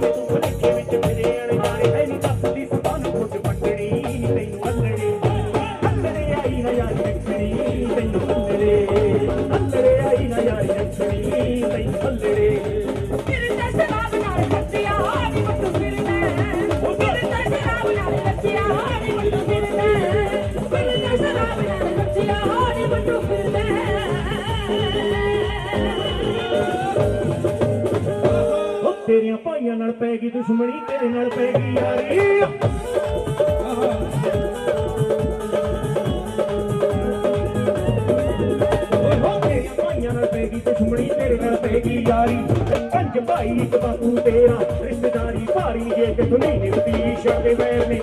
to what ਭਾਈਆਂ ਨਾਲ ਪੈ ਗਈ ਦੁਸ਼ਮਣੀ, ਤੇਰੇ ਨਾਲ ਪੈ ਗਈ ਯਾਰੀ। ਦੁਸ਼ਮਣੀ, ਤੇਰੇ ਨਾਲ ਪੈਗੀ ਯਾਰੀ। ਪੰਜ ਭਾਈ, ਇੱਕ ਬਾਪੂ, ਤੇਰਾ ਰਿਸ਼ਤੇਦਾਰੀ ਭਾਰੀ ਜੇ ਕਿਥੋਂ ਨਹੀਂ ਨਿਭਦੀ, ਛੱਡੇ ਵੈਰ ਨੇ।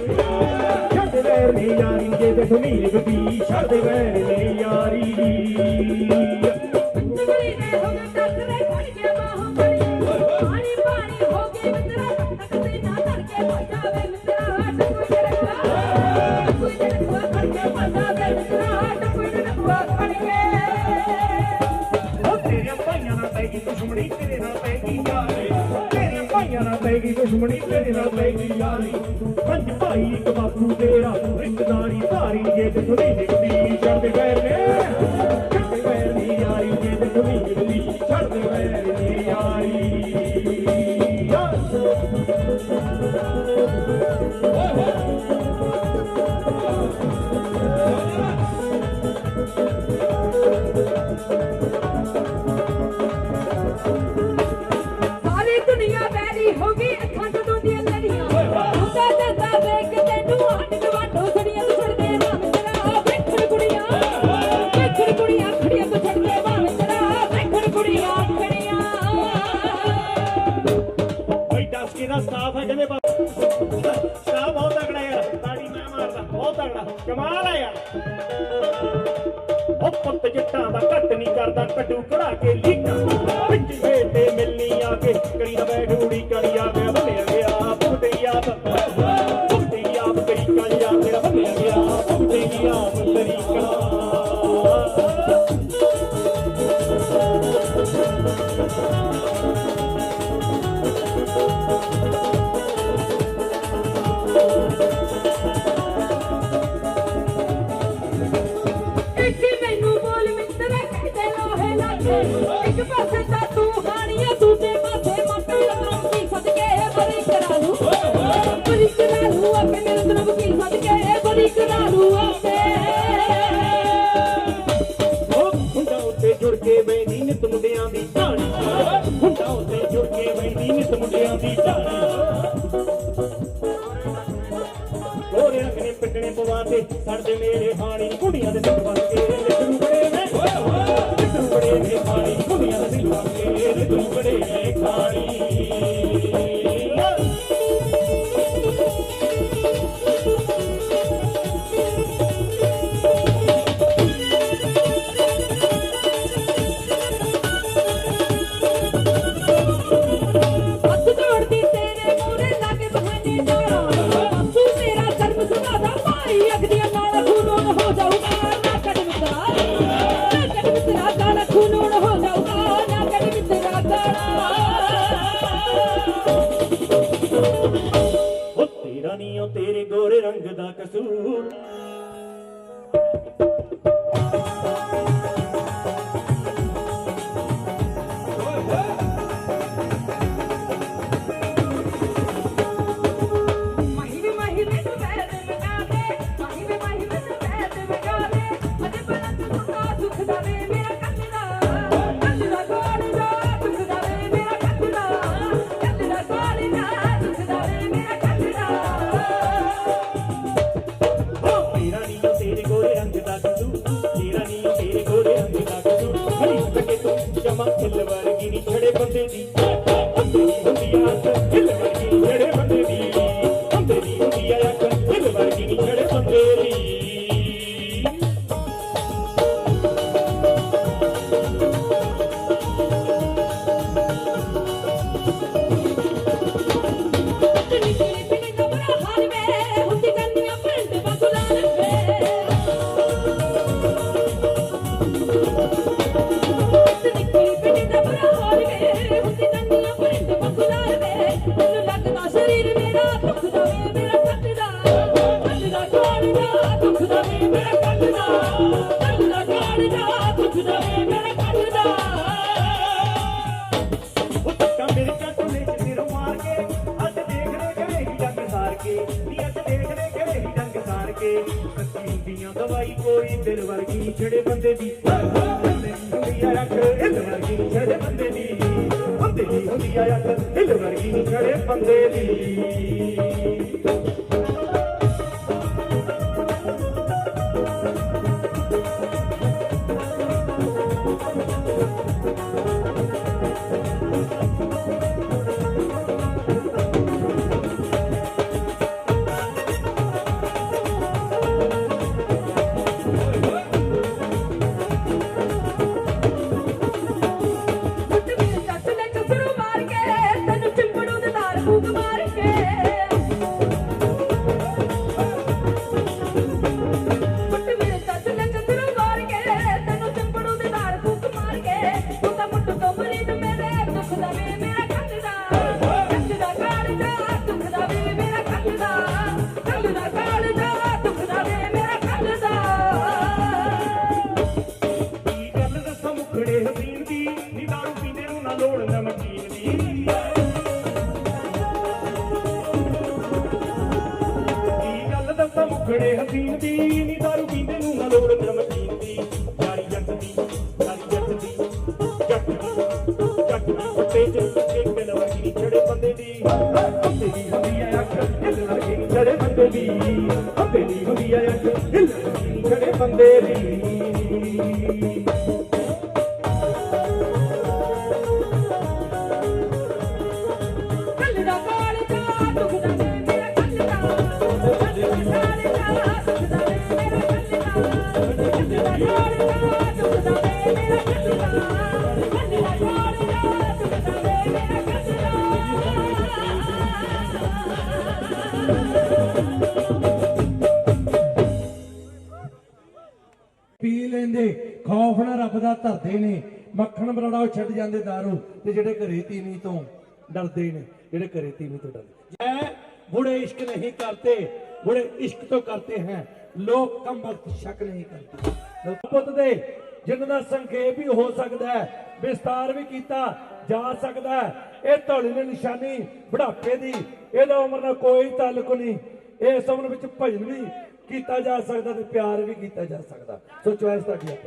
ਛੱਡ ਵੈਰ ਨੇ ਯਾਰੀ, ਜੇ ਕਿਥੋਂ ਨਹੀਂ ਨਿਭਦੀ, ਛੱਡੇ ਵੈਰ ਨੇ ਯਾਰੀ। ਪੈਗੀ ਦੁਸ਼ਮਣੀ ਤੇਰੇ ਨਾਲ ਪੈਗੀ ਯਾਰੀ। ਪੰਜ ਭਾਈ, ਇੱਕ ਬਾਪੂ ਤੇਰਾ, ਰਿਸ਼ਤੇਦਾਰੀ ਧਾਰੀ, ਜੇ ਦੁਸ਼ਮਣੀ ਨਿਕਦੀ ਚੜ੍ਹਦੇ ਗਏ ਨੇ ਕੰਪਨੀ ਸਟਾਫ ਹੈ ਕਹਿੰਦੇ ਸਟਾਫ ਬਹੁਤ ਤਕੜਾ ਯਾਰ ਤਾੜੀ ਮੈਂ ਮਾਰਦਾ, ਬਹੁਤ ਤਕੜਾ, ਕਮਾਲ ਹੈ ਯਾਰ। ਉਹ ਪੁੱਤ ਜੱਟਾਂ ਦਾ ਘੱਟ ਨਹੀਂ ਕਰਦਾ ਕੱਟੂ ਕੜਾ ਕੇ ਲੀਕਾਂ ਪਿੱਛੇ ਤੇ ਮਿਲਨੀ ਆ ਕੇ ਕਰੀ ਨਾ ਬੈਠ होते जो केवल निमित मुझे ਤੇਰੇ ਗੋਰੇ ਰੰਗ ਦਾ ਕਸੂਰ। ਤਲਵਾਰ ਗਿਰੀ ਬੰਦੇ ਦੀ। ਦਿਲ ਵਰਗੀ ਛੜੇ ਬੰਦੇ ਦੀ ਹੁੰਦੀ ਆ ਅੱਖ ਹਿੱਲ ਵਰਗੀ ਛੜੇ ਬੰਦੇ ਦੀ ਹੁੰਦੀ ਦੀ ਹੁੰਦੀ ਆ ਅੱਖ ਹਿੱਲ ਵਰਗੀ ਛੜੇ ਬੰਦੇ ਦੀ। ਦੱਸਾਂ ਮੁਖੜੇ ਹਸੀਨ ਦੀ, ਨੀ ਦਾਰੂ ਪੀਂਦੇ ਨੂੰ ਨਾ ਲੋੜ ਨਮਕੀਨ ਦੀ। ਕੀ ਗੱਲ ਦੱਸਾਂ ਮੁਖੜੇ ਹਸੀਨ ਦੀ, ਨੀ ਦਾਰੂ ਪੀਂਦੇ ਨੂੰ ਨਾ ਲੋੜ ਨਮਕੀਨ ਦੀ। ਯਾਰੀ ਜੱਟ ਦੀ ਯਾਰੀ ਜੱਟ ਦੀ ਜੱਟ ਦੀ ਜੱਟ ਦੀ ਉੱਤੇ ਚ ਇੱਕ ਦਿਨ ਵਰਗੀ ਨੀ ਛੜੇ ਬੰਦੇ ਦੀ। ਹੱਥੇ ਦੀ ਹੁੰਦੀ ਆ ਅੱਖ, ਹਿੱਲ ਵਰਗੀ ਨੀ ਛੜੇ ਬੰਦੇ ਦੀ। ਹੱਥੇ ਦੀ ਹੁੰਦੀ ਆ ਅੱਖ, ਹਿੱਲ ਵਰਗੀ ਨੀ ਛੜੇ ਬੰਦੇ ਦੀ। ਰੱਬ ਦਾ ਧਰਦੇ ਨੇ, ਮੱਖਣ ਬਰਾੜਾ ਉਹ ਛੱਡ ਜਾਂਦੇ दारू ਤੇ ਜਿਹੜੇ ਘਰੇ ਤੀਵੀਂ ਤੋਂ ਡਰਦੇ ਨੇ, ਜਿਹੜੇ ਘਰੇ ਤੀਵੀਂ ਤੋਂ ਡਰਦੇ ਜੈ ਬੁੜੇ ਇਸ਼ਕ ਨਹੀਂ ਕਰਤੇ, ਬੁੜੇ ਇਸ਼ਕ ਤੋਂ ਕਰਤੇ ਹੈ। ਲੋਕ ਕਮ ਵਕਤ ਸ਼ੱਕ ਨਹੀਂ ਕਰਦੇ। ਪੁੱਤ ਦੇ ਜਿੰਨਾ ਸੰਖੇਪ ਵੀ ਹੋ ਸਕਦਾ ਹੈ, ਵਿਸਤਾਰ ਵੀ ਕੀਤਾ ਜਾ ਸਕਦਾ ਹੈ। ਇਹ ਧੌਲੀ ਦੀ ਨਿਸ਼ਾਨੀ ਬੁਢਾਪੇ ਦੀ, ਇਹਦਾ ਉਮਰ ਨਾਲ ਕੋਈ ਤਾਲੁਕ ਨਹੀਂ। ਇਸ ਉਮਰ ਵਿੱਚ ਭਜਨ ਵੀ ਕੀਤਾ ਜਾ ਸਕਦਾ ਤੇ ਪਿਆਰ ਵੀ ਕੀਤਾ ਜਾ ਸਕਦਾ। ਸੋ ਚੁਆਇਸ ਤੁਹਾਡੀ